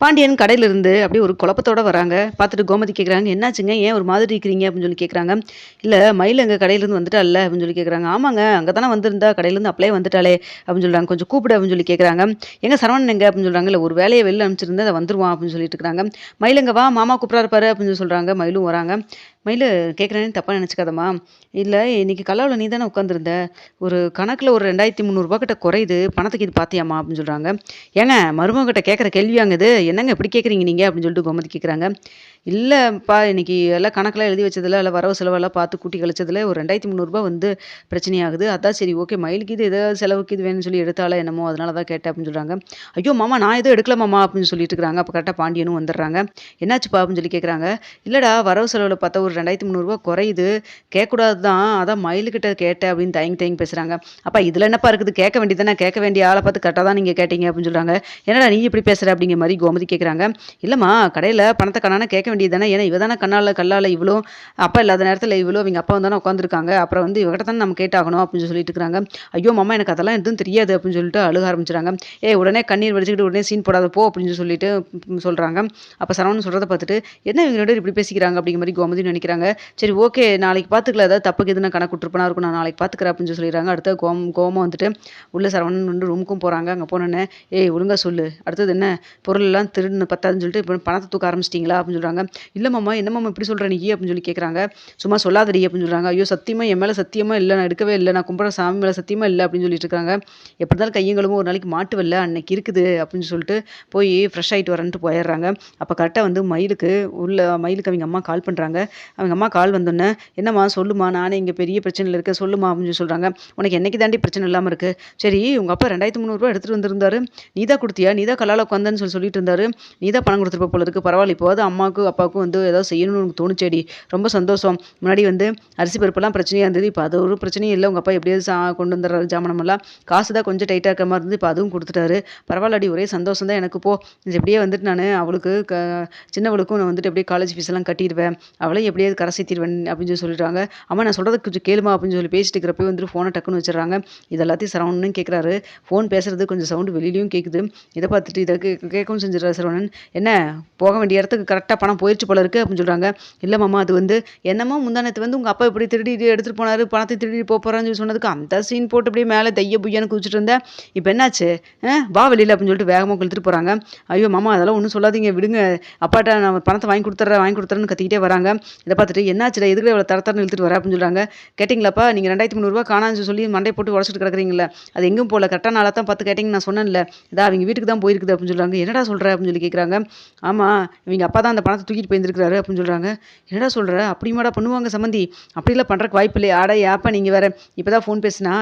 பாண்டியன் கடையிலிருந்து அப்படியே ஒரு குழப்பத்தோட வராங்க. பார்த்துட்டு கோமதி கேட்குறாங்க என்னாச்சுங்க? ஏன் ஒரு மாதிரி இருக்கிறீங்க? அப்படின்னு சொல்லி கேட்குறாங்க இல்லை மயில் எங்கள் கடையிலேருந்து வந்துட்டால அப்படின்னு சொல்லி கேட்குறாங்க ஆமாங்க அங்கே தானே வந்திருந்தா கடையிலேருந்து அப்படியே வந்துட்டாலே அப்படின்னு சொல்கிறாங்க கொஞ்சம் கூப்பிடு அப்படின்னு சொல்லி கேட்குறாங்க எங்கள் சரவணன் எங்கே? அப்படின்னு சொல்கிறாங்க இல்லை ஒரு வேலையை வெளில அனுப்பிச்சிருந்தா அதை வந்துருவான் அப்படின்னு சொல்லிட்டு இருக்காங்க. மயிலுங்க வா மாமா கூப்பிட்றாரு பாரு அப்படின்னு சொல்லி சொல்கிறாங்க மயிலும் வராங்க. மயில் கேட்குறேன்னு தப்பாக நினச்சிக்காதம்மா. இல்லை இன்றைக்கி கல்லாவில் நீ தானே உட்காந்துருந்த ஒரு கணக்கில் ஒரு ரெண்டாயிரத்தி முந்நூறுரூபா கிட்ட குறையுது. பணத்துக்கு இது பார்த்தியாம்மா அப்படின்னு சொல்கிறாங்க ஏங்க மருமகிட்ட கேட்குற கேள்வியாங்க இது என்னங்க இப்படி கேட்குறீங்க நீங்கள் அப்படின்னு சொல்லிட்டு கோமதி கேட்குறாங்க இல்லைப்பா இன்றைக்கி எல்லாம் கணக்கெல்லாம் எழுதி வச்சதில் எல்லாம் வரவு செலவெல்லாம் பார்த்து கூட்டி கழிச்சதில் ஒரு ரெண்டாயிரத்தி முந்நூறுரூபா வந்து பிரச்சனையாகுது. அதான் சரி ஓகே மயிலுக்கு இது ஏதாவது செலவுக்கு இது வேணும்னு சொல்லி எடுத்தாலே என்னமோ அதனால தான் கேட்டேன் அப்படின்னு சொல்கிறாங்க ஐயோ மாமா நான் எதுவும் எடுக்கல மாமா அப்படின்னு சொல்லிட்டு இருக்கிறாங்க அப்போ கரெக்டாக பாண்டியனும் வந்துடுறாங்க. என்னாச்சுப்பா அப்படின்னு சொல்லி கேட்குறாங்க இல்லைடா வரவு செலவில் பார்த்தா ஒரு ரெண்டாயிரத்தி முந்நூறுரூவா குறையுது. கேட்கக்கூடாது தான் அதான் மயிலுக்கிட்ட கேட்டேன் அப்படின்னு தயங்கி தயங்கி பேசுகிறாங்க அப்பா இதில் என்னப்பா இருக்குது? கேட்க வேண்டியதானே கேட்க வேண்டிய ஆளை பார்த்து கரெக்டாக தான் நீங்கள் கேட்டீங்க அப்படின்னு சொல்கிறாங்க என்னடா நீ இப்படி பேசுகிற அப்படிங்கிற மாதிரி கோமதி கேட்குறாங்க இல்லைம்மா கடையில் பணத்தை கண்ணான கேட்க வேண்டியது தானே ஏன்னா இவ தானே கண்ணால் கல்லால் இவ்வளோ அப்பா இல்லாத நேரத்தில் இவ்வளோ அவங்க அப்பா வந்தானே உட்காந்துருக்காங்க அப்புறம் வந்து இவகிட்ட தானே நம்ம கேட்டாகணும் அப்படின்னு சொல்லிட்டு இருக்காங்க ஐயோ மாமா எனக்கு அதெல்லாம் எதுவும் தெரியாது அப்படின்னு சொல்லிட்டு அழுக ஆரம்பிச்சிட்டாங்க ஏ உடனே கண்ணீர் வடிச்சுக்கிட்டு உடனே சீன் போடாத போ அப்படின்னு சொல்லிட்டு சொல்கிறாங்க அப்போ சரவணன் சொல்கிறத பார்த்துட்டு என்ன இவங்களோட இப்படி பேசிக்கிறாங்க? அப்படிங்கிற மாதிரி கோமதி நினைக்கிறாங்க சரி ஓகே நாளைக்கு பார்த்துக்கல ஏதாவது தப்புக்கு எதுனா கணக்கு விட்டுருப்பனா இருக்கும் நான் நாளைக்கு பார்த்துக்கிறேன் அப்படின்னு சொல்லி சொல்லிடுறாங்க. அடுத்த கோம் கோமம் வந்துட்டு உள்ள சரவணன் வந்து ரூமுக்கும் போகிறாங்க அங்கே போனோன்னே ஏய் ஒழுங்கா சொல்லு. அடுத்தது என்ன? பொருள் எல்லாம் திருடுன்னு பத்தாதுன்னு சொல்லிட்டு இப்போ பணத்தை தூக்க ஆரம்பிச்சிட்டிங்களா? அப்படின்னு சொல்கிறாங்க இல்லை மாமா என்ன மாமா இப்படி சொல்கிற நீ? அப்படின்னு சொல்லி கேட்குறாங்க சும்மா சொல்லாதடி அப்படின்னு சொல்கிறாங்க ஐயோ சத்தியமாக என் மேலே சத்தியமாக இல்லை நான் எடுக்கவே இல்லை நான் கும்பிட்ற சாமி மேலே சத்தியமாக இல்லை அப்படின்னு சொல்லிட்டு இருக்காங்க. எப்படி இருந்தாலும் கையங்களும் ஒரு நாளைக்கு மாட்டுவல்ல அன்னைக்கு இருக்குது அப்படின்னு சொல்லிட்டு போய் ஃப்ரெஷ் ஆகிட்டு வரேன்ட்டு போயிடுறாங்க. அப்போ கரெக்டாக வந்து மயிலுக்கு உள்ள மயிலுக்கு அவங்க அம்மா கால் பண்ணுறாங்க அவங்க அம்மா கால் வந்தோன்னே என்னம்மா சொல்லுமா நானே இங்கே பெரிய பிரச்சனையில் இருக்கேன் சொல்லுமா அப்படின்னு சொல்லி சொல்கிறாங்க உனக்கு என்னைக்கு தாண்டி பிரச்சனை இல்லாமல் இருக்குது சரி உங்கள் அப்பா ரெண்டாயிரத்து முந்நூறுரூவா எடுத்துகிட்டு வந்திருந்தாரு. நீ தான் கொடுத்தியா? நீ தான் கல்லால் உட்காந்தன்னு சொல்லி சொல்லிட்டு இருந்தாரு. நீ தான் பணம் கொடுத்துருப்ப போல இருக்குது பரவாயில்ல இப்போது அம்மாவுக்கும் அப்பாவுக்கும் வந்து ஏதாவது செய்யணும்னு உனக்கு தோணுச்சேடி. ரொம்ப சந்தோஷம். முன்னாடி வந்து அரிசி பருப்பெல்லாம் பிரச்சனையாக இருந்தது. இப்போ அது ஒரு பிரச்சனையும் இல்லை. உங்கள் அப்பா எப்படியாவது சா கொண்டு வந்துடுறாரு ஜாமனமெல்லாம். காசு தான் கொஞ்சம் டைட்டாக இருக்க மாதிரி இருந்து இப்போ அதுவும் கொடுத்துட்டாரு. பரவாயில்லடி ஒரே சந்தோஷம் தான் எனக்கு. போ. இது எப்படியே வந்துட்டு நான் அவளுக்கு க சின்னவளுக்கும் நான் வந்துட்டு அப்படியே காலேஜ் ஃபீஸ் எல்லாம் கட்டிடுவேன். அவளையும் எப்படியாவது கரை சேர்த்திடுவேன் அப்படின்னு சொல்லி சொல்லிடுறாங்க. அம்மா நான் சொல்கிறது கொஞ்சம் கேளுமா அப்படின்னு சொல்லி பேசிட்டு இருக்கிறப்ப வந்துட்டு ஃபோனை டக்குன்னு வச்சிடுறாங்க. இது எல்லாத்தையும் சரவணன் கேட்குறாரு. ஃபோன் பேசுறது கொஞ்சம் சவுண்டு வெளியிலையும் கேட்குது இதை பார்த்துட்டு இதை கே கேட்கவும் செஞ்சிடறாரு சரவணன். என்ன போக வேண்டிய இடத்துக்கு கரெக்டாக பணம் போயிடுச்சு போல இருக்குது அப்படின்னு சொல்கிறாங்க இல்லை மாமா அது வந்து என்னமோ முந்தானத்து வந்து உங்கள் அப்பா இப்படி திருடி எடுத்துகிட்டு போனார் பணத்தை திருடி போக போகிறான்னு சொல்லி சொன்னதுக்கு அந்த சீன் போட்டு அப்படியே மேலே தைய புய்யான்னு குதிச்சுட்டு இருந்தேன் இப்போ என்னாச்சு? வா வெளியில் அப்படின்னு சொல்லிட்டு வேகமாக கழுத்துட்டு போகிறாங்க ஐயோ மாமா அதெல்லாம் ஒன்றும் சொல்லாதீங்க விடுங்க. அப்பாட்ட நான் பணத்தை வாங்கி கொடுத்துட்றேன் வாங்கி கொடுத்துறேன்னு கத்திக்கிட்டே வராங்க. இதை பார்த்துட்டு என்னாச்சுடா எதுக்கு இவ்வளோ தர இழுத்துட்டு வர? அப்படின்னு சொல்கிறாங்க கேட்டிங்களாப்பா நீங்கள் ரெண்டாயிரத்தி முந்நூறுரூவா காணான்னு சொல்லி மண்டை போட்டு உடச்சிட்டு கிடக்குறீங்களே அது எங்கேயும் போகல. கரெக்டாக நாளாக தான் பார்த்து கேட்டிங்க நான் சொன்னேன்ல. இதா அவங்க வீட்டுக்கு தான் போயிருக்குது அப்படின்னு சொல்கிறாங்க என்னடா சொல்கிற அப்படின்னு சொல்லி கேட்குறாங்க ஆமாம் இவங்க அப்பா தான் அந்த பணத்தை தூக்கிட்டு போயிருந்துருக்காரு அப்படின்னு சொல்கிறாங்க என்னடா சொல்கிற அப்படிமாடா பண்ணுவாங்க சம்மந்தி. அப்படிலாம் பண்ணுறக்கு வாய்ப்பு இல்லையா. ஆடா ஏப்பா நீங்கள் வேறு? இப்போ தான் ஃபோன் பேசினா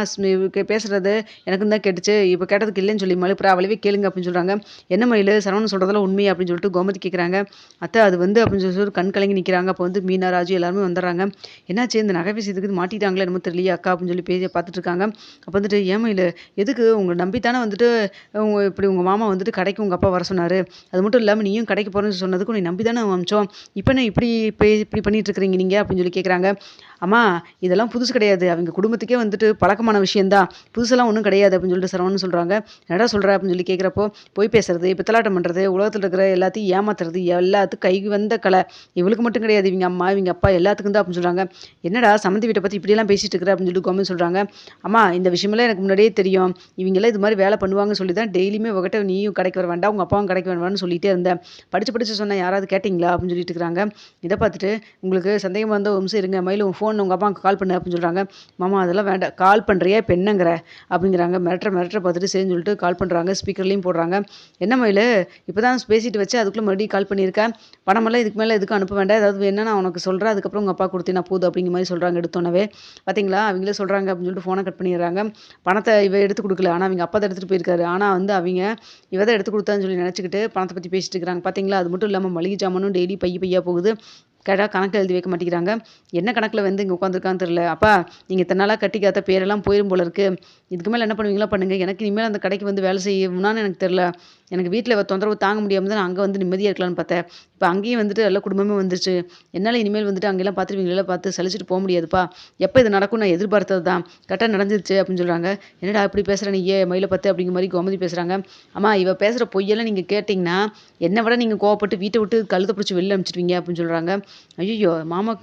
பேசுகிறது எனக்கும் தான் கேட்டுச்சு. இப்போ கேட்டதுக்கு இல்லைன்னு சொல்லி மலுப்புற அவளவே கேளுங்க அப்படின்னு சொல்கிறாங்க என்ன மயில்? சரவணன் சொல்கிறதெல்லாம் உண்மை அப்படின்னு சொல்லிட்டு கோமதி கேட்குறாங்க அத்தை அது வந்து அப்படின்னு சொல்லி சொல்லி கண் கலங்கி நிற்கிறாங்க அப்போ வந்து மீனா ராஜு எல்லாருமே வந்துடுறாங்க. என்னாச்சு? இந்த நகை இதுக்கு மாட்டிட்டாங்களே என்னமோ தெரியலையே அக்கா அப்படின்னு சொல்லி பேசி பார்த்துட்டு இருக்காங்க அப்போ வந்துட்டு ஏமையில் எதுக்கு? உங்களை நம்பித்தானே வந்துட்டு உங்க இப்படி உங்கள் மாமா வந்துட்டு கடைக்கு உங்கள் அப்பா வர சொன்னார். அது மட்டும் இல்லாமல் நீயும் கடைக்கு போகிறேன்னு சொன்னதுக்கு உன்னை நம்பி தானே அமிச்சோம். இப்போ நான் இப்படி இப்போ இப்படி பண்ணிட்டு இருக்கிறீங்க நீங்கள் அப்படின்னு சொல்லி கேட்குறாங்க அம்மா இதெல்லாம் புதுசு கிடையாது. அவங்க குடும்பத்துக்கே வந்துட்டு பழக்கமான விஷயந்தான் புதுசெல்லாம் ஒன்றும் கிடையாது அப்படின்னு சொல்லிட்டு சரவணன் சொல்கிறாங்க என்னடா சொல்கிற அப்படின்னு சொல்லி கேட்குறப்போ பொய் பேசுறது பித்தலாட்டம் பண்ணுறது உலகத்தில் இருக்கிற எல்லாத்தையும் ஏமாத்துறது எல்லாத்துக்கும் கை வந்த கலை. இவளுக்கு மட்டும் கிடையாது இவங்க அம்மா இவங்க அப்பா எல்லாத்துக்கும் தான் அப்படின்னு சொல்கிறாங்க என்னடா சமந்தி வீட்டை பற்றி இப்படியெல்லாம் பேசிட்டு இருக்கிற அப்படின்னு சொல்லிட்டு கோமதி சொல்கிறாங்க அம்மா இந்த விஷயமெல்லாம் எனக்கு முன்னாடியே தெரியும். இவங்கெல்லாம் இது மாதிரி வேலை பண்ணுவாங்கன்னு சொல்லி தான் டெய்லியுமே உங்ககிட்ட நீயும் கிடைக்க வர வேண்டாம் உங்கள் அப்பாவும் கிடைக்க வேண்டாம்னு சொல்லிகிட்டே இருந்தேன். படித்து படித்து சொன்ன யாராவது கேட்டிங்களா அப்படின்னு சொல்லிட்டு இருக்கிறாங்க. இதை பார்த்துட்டு உங்களுக்கு சந்தேகமாக இருந்தால் ஒரு நிமிஷம் இருங்க. மயிலும் ஃபோன் உங்கள் அப்பாவுக்கு கால் பண்ணு அப்படின்னு சொல்கிறாங்க மாமா அதெல்லாம் வேண்டாம். கால் பண்ணுறியா இப்போ என்னங்கிற? அப்படிங்கிறாங்க. மிரட்டுற மிரட்டுற பார்த்துட்டு சரின்னு சொல்லிட்டு கால் பண்ணுறாங்க ஸ்பீக்கர்லேயும் போடுறாங்க. என்ன மயில் இப்போ தான் பேசிட்டு வச்சு அதுக்குள்ளே மறுபடியும் கால் பண்ணியிருக்கேன் பணமெல்லாம் இதுக்கு மேலே எதுக்கும் அனுப்ப வேண்டாம். ஏதாவது என்ன நான் உனக்கு சொல்கிறேன் அதுக்கப்புறம் உங்கள் அப்பா கொடுத்தீங்கன்னா போதும் அப்படிங்கிற மாதிரி சொல்கிறாங்க எடுத்தோன்னவே பார்த்தீங்களா அவங்களே சொல்கிறாங்க அப்படின்னு சொல்லிட்டு ஃபோனை கட் பண்ணிடுறாங்க. பணத்தை இவ எடுத்து கொடுக்கல ஆனால் அவங்க அப்பா தான் எடுத்துகிட்டு போயிருக்காரு. ஆனால் வந்து அவங்க இவ தான் எடுத்து கொடுத்தான்னு சொல்லி நினச்சிக்கிட்டு பணத்தை பற்றி பேசிட்டு இருக்கிறாங்க. பார்த்தீங்களா அது மட்டும் இல்லாமல் மளிகை ஜாமானும் டெய்லி பைய பையா போகுது. கேட்டால் கணக்கு எழுதி வைக்க மாட்டேங்கிறாங்க. என்ன கணக்கில் வந்து இங்கே உட்காந்துருக்கான்னு தெரில அப்பா நீங்கள் இத்தனை நாளாக கட்டிக்காத்த பேரெல்லாம் போயிடும் போல இருக்குது இதுக்கு மேலே என்ன பண்ணுவீங்களா பண்ணுங்கள் எனக்கு இனிமேல் அந்த கடைக்கு வந்து வேலை செய்யணும்னான்னு எனக்கு தெரில எனக்கு வீட்டில் தொந்தரவு தாங்க முடியாமல் தான் நான் அங்கே வந்து நிம்மதியாக இருக்கலாம்னு பார்த்தேன். இப்போ அங்கேயும் வந்துட்டு எல்லா குடும்பமே வந்துருச்சு. என்னால் இனிமேல் வந்துட்டு அங்கெல்லாம் பார்த்துருவீங்களா? பார்த்து சலிச்சிட்டு போக முடியாதுப்பா. எப்போ இது நடக்கும் நான் எதிர்பார்த்தது தான். கரெக்டாக நடந்துருச்சு அப்படின்னு சொல்கிறாங்க என்னடா இப்படி பேசுகிற நீ? ஏ மயிலை பார்த்து அப்படிங்கிற மாதிரி கோமதி பேசுகிறாங்க அம்மா இவ பேசுகிற பொய்யெல்லாம் நீங்கள் கேட்டிங்கன்னா என்னை விட நீங்கள் கோவப்பட்டு வீட்டை விட்டு கழுத்தை பிடிச்சி வெளில அனுப்பிச்சிடுவீங்க அப்படின்னு சொல்கிறாங்க ஐயோ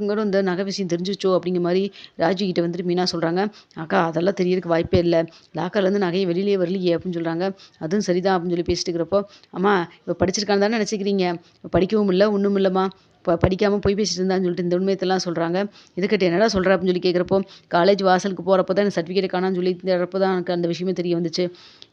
கூட இந்த நகை விஷயம் தெரிஞ்சுச்சோ அப்படிங்கிற மாதிரி ராஜு கிட்ட வந்துட்டு மீனா சொல்கிறாங்க அக்கா அதெல்லாம் தெரியறதுக்கு வாய்ப்பே இல்லை. லாக்கர்லேருந்து நகையை வெளியிலே வரலையே அப்படின்னு சொல்கிறாங்க அதுவும் சரிதான் அப்படின்னு சொல்லி பேசிட்டு இருக்கிறப்போ அம்மா இப்போ படிச்சிருக்கான்னு தானே நினச்சிக்கிறீங்க? படிக்கவும் இல்லை ஒன்றும் இல்லைம்மா. இப்போ படிக்காமல் போய் பேசிட்டு இருந்தான்னு சொல்லிட்டு இந்த உண்மையத்தெல்லாம் சொல்கிறாங்க இதுக்கிட்ட என்னடா சொல்கிற அப்படின்னு சொல்லி கேட்குறப்போ காலேஜ் வாசலுக்கு போகிறப்போ தான் எனக்கு சர்டிஃபிகேட் காணான்னு சொல்லி தரப்போ தான் எனக்கு அந்த விஷயமே தெரிய வந்துச்சு.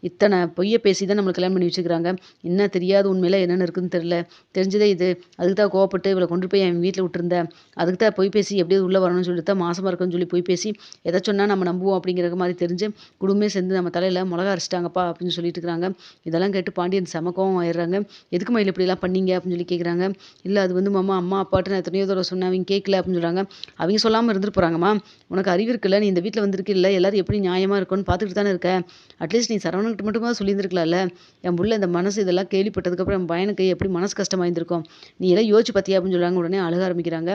இத்தனை பொய்யை பேசி தான் நம்மளுக்கு கல்யாணம் பண்ணி வச்சுக்கிறாங்க என்ன தெரியாத உண்மையில என்னென்ன இருக்குன்னு தெரில தெரிஞ்சதே இது. அதுக்கு தான் கோவப்பட்டு இவளை கொண்டு போய் என் வீட்டில் விட்டுருந்தேன் அதுக்கு தான் பொய் பேசி எப்படியாவது உள்ளே வரணும்னு சொல்லிட்டு தான் மாசமாக இருக்குன்னு சொல்லி பொய் பேசி எதை சொன்னால் நம்ம நம்புவோம் அப்படிங்கிற மாதிரி தெரிஞ்சு குடும்பமே சேர்ந்து நம்ம தலையில் மிளகா அரைச்சிட்டாங்கப்பா அப்படின்னு சொல்லிட்டு இருக்கிறாங்க. இதெல்லாம் கேட்டு பாண்டியன் செம கோவம் ஆயிடுறாங்க. எதுக்கு மயில் இப்படிலாம் பண்ணீங்க அப்படின்னு சொல்லி கேட்குறாங்க இல்லை அது வந்து மாமா அம்மா அப்பாட்ட நான் எத்தனையோ தடவை சொன்னேன் அவங்க கேட்கல அப்படின்னு சொல்கிறாங்க அவங்க சொல்லாமல் இருந்துட்டு போகிறாங்கம்மா உனக்கு அறிவு இருக்குல்ல நீ இந்த வீட்டில் வந்திருக்கு இல்லை எல்லாரும் எப்படி நியாயமாக இருக்கும்னு பார்த்துட்டு தானே இருக்க? அட்லீஸ்ட் நீ சரவணன்கிட்ட மட்டுமா சொல்லியிருந்துருக்கலாம்ல. என் புள்ள இந்த மனசு இதெல்லாம் கேள்விப்பட்டதுக்கப்புறம் என் பையனுக்கு எப்படி மனசு கஷ்டமாக இருந்திருக்கும் நீ எல்லாம் யோசிச்சு பார்த்தியா அப்படின்னு சொல்கிறாங்க உடனே அழுக ஆரம்பிக்கிறாங்க.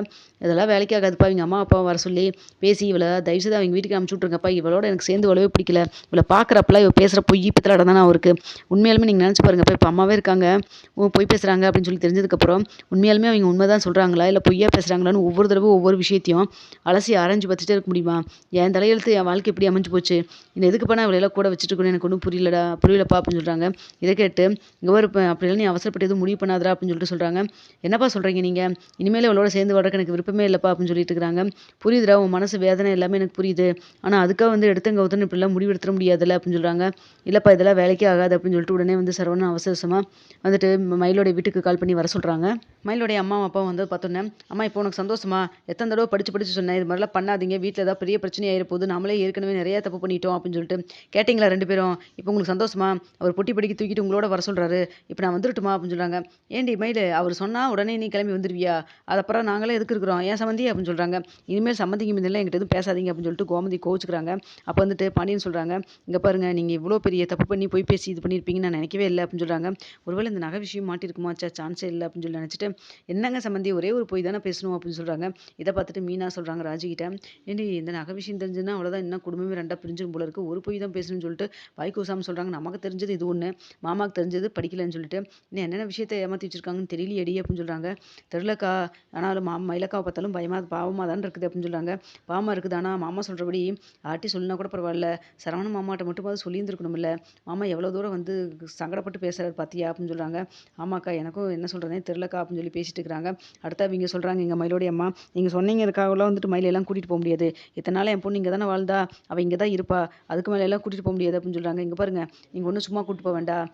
இதெல்லாம் வேலைக்கு ஆகாதுப்பா இவங்க அம்மா அப்பா வர சொல்லி பேசி இவளை தயவுசெய்து அவங்க வீட்டுக்கு அனுப்பிச்சு விட்ருங்கப்பா இவளோட எனக்கு சேர்ந்து வரவே பிடிக்கல. இவளை பார்க்குறப்பெல்லாம் இவள் பேசுகிற பொய் பித்தலாட தானே அவருக்கு. உண்மையாலுமே நீங்கள் நினச்சி பாருங்கப்பா இப்போ அம்மாவே இருக்காங்க. ஓ பொய் பேசுகிறாங்க அப்படின்னு சொல்லி தெரிஞ்சதுக்கப்புறம் உண்மையாலுமே அவங்க உண்மை தான் சொல்கிறாங்களா இல்லை பொய்யா பேசுகிறாங்களான்னு ஒவ்வொரு தடவை ஒவ்வொரு விஷயத்தையும் அலசி ஆராய்ஞ்சு பார்த்துட்டே இருக்க முடியுமா? என் தலையெழுத்து என் வாழ்க்கை எப்படி அமைஞ்சு போச்சு. இந்த எதுக்கு பண்ண அவளை எல்லாம் கூட வச்சுட்டு இருக்கணும் எனக்கு ஒன்றும் புரியலடா புரியலப்பா அப்படின்னு சொல்கிறாங்க இதை கேட்டு இங்கே ஒரு இப்போ அப்படிலாம் நீ அவசரப்பட்டு எதுவும் முடிவு பண்ணாதடா அப்படின்னு சொல்லிட்டு சொல்கிறாங்க என்னப்பா சொல்கிறீங்க நீங்கள் இனிமேல் அவளோட சேர்ந்து வர்றதுக்கு எனக்கு விருப்பமே இல்லைப்பா அப்படின்னு சொல்லிட்டு இருக்கிறாங்க புரியுதுடா உன் மனசு வேதனை எல்லாமே எனக்கு புரியுது. ஆனால் அதுக்காக வந்து எடுத்தங்க ஒருத்தன் இப்படிலாம் முடிவு எடுத்துட முடியாதுல்ல அப்படின்னு சொல்கிறாங்க இல்லைப்பா இதெல்லாம் வேலைக்கே ஆகாது அப்படின்னு சொல்லிட்டு உடனே வந்து சரவணன் அவசரமாக வந்துட்டு மயிலோடைய வீட்டுக்கு கால் பண்ணி வர சொல்கிறாங்க மயிலோடைய அம்மா அப்பா வந்து பார்த்தோன்னே அம்மா இப்போ உனக்கு சந்தோஷமா? எத்தனை தடவை படிச்சு படிச்சு சொன்னேன் இது மாதிரிலாம் பண்ணாதீங்க. வீட்டில் ஏதாவது பெரிய பிரச்சனை ஆயிர போது நம்மளே ஏற்கனவே நிறைய தப்பு பண்ணிட்டோம் அப்படின்னு சொல்லிட்டு. கேட்டிங்களா ரெண்டு பேரும்? இப்போ உங்களுக்கு சந்தோஷமா? அவர் பொட்டி படிக்க தூக்கிட்டு உங்களோட வர சொல்கிறாரு இப்போ நான் வந்துட்டுமா அப்படின்னு சொல்கிறாங்க ஏண்டி மயில் அவர் சொன்னால் உடனே நீ கிளம்பி வந்துருவியா? அது நாங்களே எதுக்கு இருக்கிறோம்? ஏன் சம்மந்தி? அப்படின்னு சொல்கிறாங்க இனிமேல் சம்மந்திக்கு மீதெல்லாம் எங்கிட்ட எதுவும் பேசாதீங்க அப்படின்னு சொல்லிட்டு கோமதி கோச்சுக்கிறாங்க அப்போ வந்துட்டு பாண்டியன் சொல்கிறாங்க இங்கே பாருங்க நீங்கள் இவ்வளோ பெரிய தப்பு பண்ணி போய் பேசி இது பண்ணியிருப்பீங்கன்னு நான் நினைக்கவே இல்லை அப்படின்னு சொல்கிறாங்க ஒருவேளை இந்த நகை விஷயம் மாட்டிருக்குமாச்சா சான்ஸே இல்லை அப்படின்னு சொல்லி நினச்சிட்டு என்னங்க சம்மந்தி ஒரே ஒரு போய் தானே பேசணும் அப்படின்னு சொல்கிறாங்க இதை பார்த்துட்டு மீனா சொல்கிறாங்க ராஜிகிட்ட ஏண்டி இந்த நகை விஷயம் தெரிஞ்சுன்னா அவ்வளோதான் இன்னும் குடும்பமே ரெண்டாக பிரிஞ்சிடும் போல இருக்குது ஒரு பொய் தான் பேசணும்னு சொல்லிட்டு வாய்க்கூசாமல் சொல்கிறாங்க நமக்கு தெரிஞ்சது இது ஒன்று மாமாவுக்கு தெரிஞ்சது படிக்கலன்னு சொல்லிட்டு. இன்னும் என்னென்ன விஷயத்தை ஏமாற்றி வச்சிருக்காங்கன்னு தெரியலையடி அப்படின்னு சொல்கிறாங்க தெரிலக்கா ஆனாலும் மா மயிலக்காவை பார்த்தாலும் பயமாக பாவமாக தான் இருக்குது அப்படின்னு சொல்கிறாங்க பாவமாக இருக்குது ஆனால் மாமா சொல்கிறபடி ஆட்டி சொல்லினா கூட பரவாயில்ல. சரவண மாமாட்ட மட்டுமாவது சொல்லியிருந்துருக்கணும்ல. மாமா எவ்வளோ தூரம் வந்து சங்கடப்பட்டு பேசுகிறார் பார்த்தியா அப்படின்னு சொல்கிறாங்க ஆமாக்கா எனக்கும் என்ன சொல்கிறதே தெரிலக்கா அப்படின்னு சொல்லி பேசிட்டு இருக்கிறாங்க. அடுத்து அவங்க சொல்கிறாங்க எங்கள் மயிலோடைய அம்மா நீங்கள் சொன்னீங்கிறதுக்காகலாம் வந்துட்டு மயிலெல்லாம் கூட்டிகிட்டு போக முடியாது. இத்தனை நாள் என் பொண்ணு இங்கே தானே வாழ்ந்தா அவள் இங்கே தான் இருப்பா. அதுக்கு மேலே எல்லாம் கூட்டிகிட்டு போக முடியாது அப்படின்னு சொல்கிறாங்க இங்கே பாருங்கள் நீங்கள் ஒன்றும் சும்மா கூட்டிட்டு போக வேண்டாம்.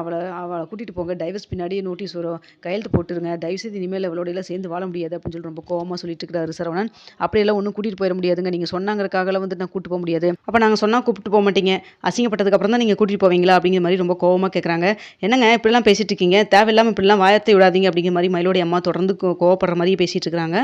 அவளை அவளை கூட்டிகிட்டு போங்க. டைவர்ஸ் பின்னாடி நோட்டீஸ் வரும். கையெழுத்து போட்டுருங்க. தயவுசெய்து இனிமேல் அவளோட எல்லாம் சேர்ந்து வாழ முடியாது அப்படின்னு சொல்லி ரொம்ப கோவமாக சொல்லிட்டு இருக்கிறாரு சரவணன். அப்படியெல்லாம் ஒன்றும் கூட்டிகிட்டு போயிட முடியாதுங்க. நீங்கள் சொன்னாங்கிறக்காகலாம் வந்து நான் கூட்டு போக முடியாது. அப்போ நாங்கள் சொன்னால் கூப்பிட்டு போக மாட்டீங்க. அசிங்கப்பட்டதுக்கப்புறம் தான் நீங்கள் கூட்டிகிட்டு போவீங்களா? அப்படிங்கிற மாதிரி ரொம்ப கோவமாக கேட்குறாங்க என்னங்க இப்படிலாம் பேசிட்டு இருக்கீங்க? தேவையில்லாமல் இப்படிலாம் வாயத்தை விடாதீங்க அப்படிங்கிற மாதிரி மயிலோடைய அம்மா தொடர்ந்து கோவப்படுற மாதிரியே பேசிட்டு இருக்கிறாங்க.